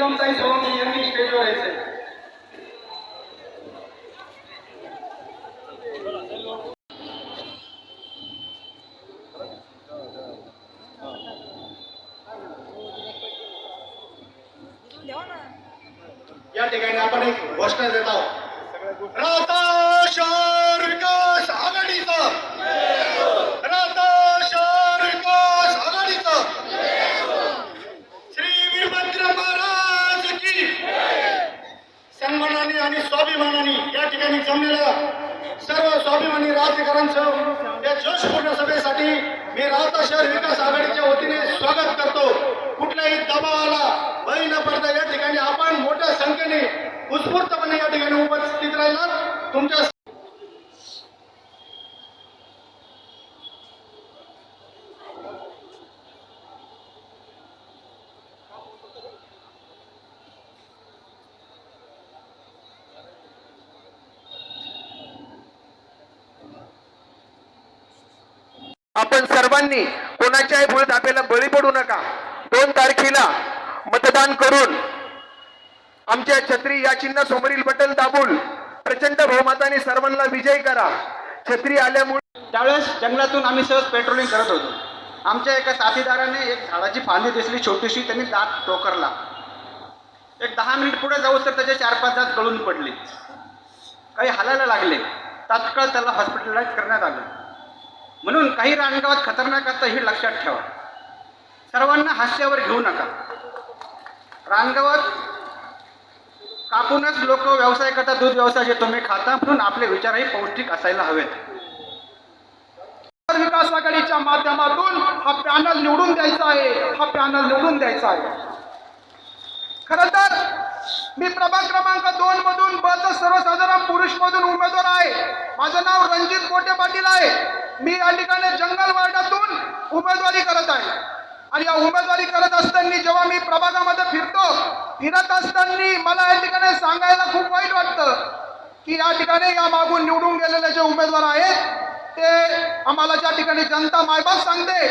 नीलमताई सोळंकी यांनी स्टेजवर यायचे या ठिकाणी आपण एक घोषणा देत आहोत राहता शहर विकास आघाडीचं राहता शहर विकास आघाडीचं श्री वीरभद्र महाराज की स्वाभिमानी आणि स्वाभिमानाने या ठिकाणी जमलेल्या सर्व स्वाभिमानी राज्यकरांचं या जोशपूर्ण सभेसाठी मी राहता शहर विकास आघाडीच्या वतीने स्वागत करतो. कुठल्याही दबावाला बळी न पडता या ठिकाणी आपण मोठ्या संख्येने उत्स्फूर्तपणे या ठिकाणी उपस्थित राहिलात. तुमच्या आपण सर्वांनी कोणाच्याही भूलथापेला बळी पडू नका. दोन तारखेला मतदान करून आमच्या छत्री या चिन्ह समोरील बटन दाबून प्रचंड बहुमताने सर्वांना विजय करा. छत्री आल्यामुळे त्यावेळेस जंगलातून आम्ही सहज पेट्रोलिंग करत होतो. आमच्या एका साथीदाराने एक झाडाची फांदी दिसली छोटीशी. त्यांनी दात टोकरला. एक दहा मिनिट पुढे जाऊ तर त्याचे चार पाच दात गळून पडले. काही हालायला लागले. तात्काळ त्याला हॉस्पिटलाइज करण्यात आलं. म्हणून काही रानगावात खतरनाक असतं हे लक्षात ठेवा. सर्वांना हास्यावर घेऊ नका. रानगावात कापूनच लोक व्यवसाय करता दूध व्यवसाय जे तुम्ही खाता म्हणून आपले विचारही पौष्टिक असायला हवेत. विकास आघाडीच्या माध्यमातून हा पॅनल निवडून द्यायचा आहे. हा पॅनल निवडून द्यायचा आहे. खर तर मी प्रभाग क्रमांक दोन मधून ब सर्वसाधारण पुरुष मधून उमेदवार आहे. माझं नाव रणजित कोटे पाटील आहे. मी या ठिकाणी जंगल वार्डातून उमेदवारी करत आहे. आणि या उमेदवारी करत असताना जेव्हा मी प्रभागामध्ये फिरतो फिरत असताना मला या ठिकाणी सांगायला खूप वाईट वाटतं की या ठिकाणी या मागून निवडून गेलेले जे उमेदवार आहेत ते आम्हाला ज्या ठिकाणी जनता मायबाप सांगते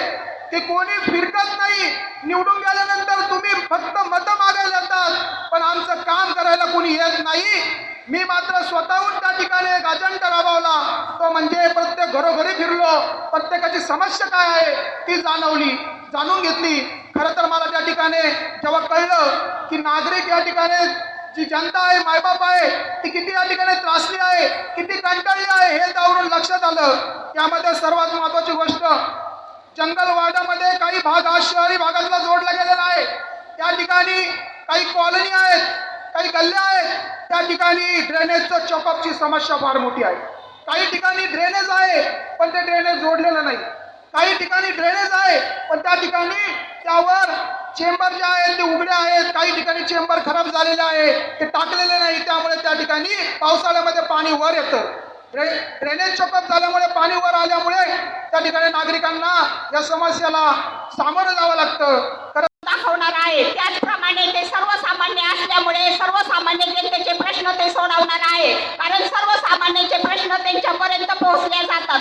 की कोणी फिरकत नाही. निवडून गेल्यानंतर तुम्ही फक्त मतं मागायला येतात पण आमचं काम करायला कोणी येत नाही. मी मात्र स्वतःहून त्या ठिकाणी एक अजंडा राबवला. तो म्हणजे प्रत्येक घरोघरी फिरलो. प्रत्येकाची समस्या काय आहे ती जाणवली. जाणून घेतली. खरं तर मला त्या ठिकाणी जेव्हा कळलं की नागरिक या ठिकाणी जी जनता आहे मायबाप आहे ती किती या ठिकाणी त्रासली आहे किती कंटाळली आहे हे त्यावरून लक्षात आलं. त्यामध्ये सर्वात महत्वाची गोष्ट जंगलवाडामध्ये काही भाग हा शहरी भागातला जोडला गेलेला आहे. त्या ठिकाणी काही कॉलनी आहेत. काही गल्ल्या आहेत. त्या ठिकाणी ड्रेनेजचं चॉकअपची समस्या फार मोठी आहे. काही ठिकाणी ड्रेनेज आहे पण ते ड्रेनेज जोडलेलं नाही. काही ठिकाणी ड्रेनेज आहे पण त्या ठिकाणी त्यावर चेंबर जे आहेत ते उघडे आहेत. काही ठिकाणी चेंबर खराब झालेले आहे ते टाकलेले नाही. त्यामुळे त्या ठिकाणी पावसाळ्यामध्ये पाणी वर येतं. ड्रे ड्रेनेज चॉकअप झाल्यामुळे पाणी वर आल्यामुळे त्या ठिकाणी नागरिकांना या समस्याला सामोरं जावं लागतं खरं दाखवणार आहे त्याचप्रमाणे ते सर्वसामान्य असल्यामुळे सर्वसामान्य जनतेचे प्रश्न ते सोडवणार आहे कारण सर्वसामान्यांचे प्रश्न त्यांच्यापर्यंत पोहोचले जातात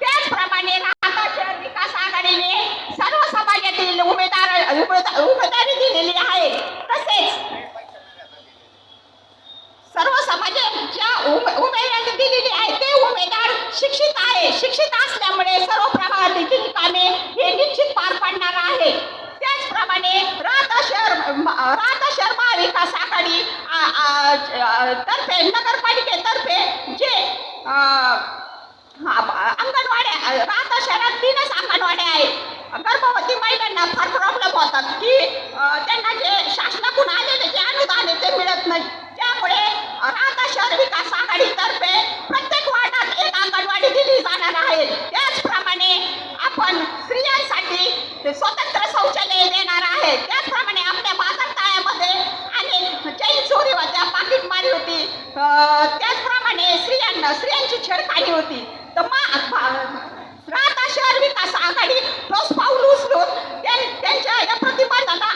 त्याचप्रमाणे राहता शहर विकास आघाडीने सर्व समाजातील उमेदवार उमेद- उमेदवारी दिलेली आहे तसेच सर्व समाजाच्या उमे- उमेदवारी दिलेली आहे. ते उमेदवार शिक्षित आहे. शिक्षित असल्यामुळे सर्व प्रभागातील कामे हे निश्चित पार पाडणार आहे. त्याचप्रमाणे राहता शहर म- राहता शहर महाविकास आघाडी आ- आ- तर्फे नगरपालिकेतर्फे जे अ, अंगणवाड्या राहता शहरात तीनच अंगणवाड्या आहेत. गर्भवती महिलांना फार प्रॉब्लेम होतात की त्यांना जे शासनाकडून आलेले जे अनुदान आहे ते मिळत नाही. विकास आघाडीतर्फे प्रत्येक वार्डात एक अंगणवाडी दिली जाणार आहे. त्याचप्रमाणे आपण स्त्रियांसाठी स्वतंत्र शौचालय देणार आहे. त्याचप्रमाणे आपल्या बाजार तळ्यामध्ये अनेक चैन चोरी होत्या पाकिट मारी होती. त्याचप्रमाणे स्त्रियांना स्त्रियांची छेडखानी होती. तर मा राहता शहर विकास आघाडी ठोस पाऊल उचलून त्यां- त्यांच्या या प्रतिबंधाला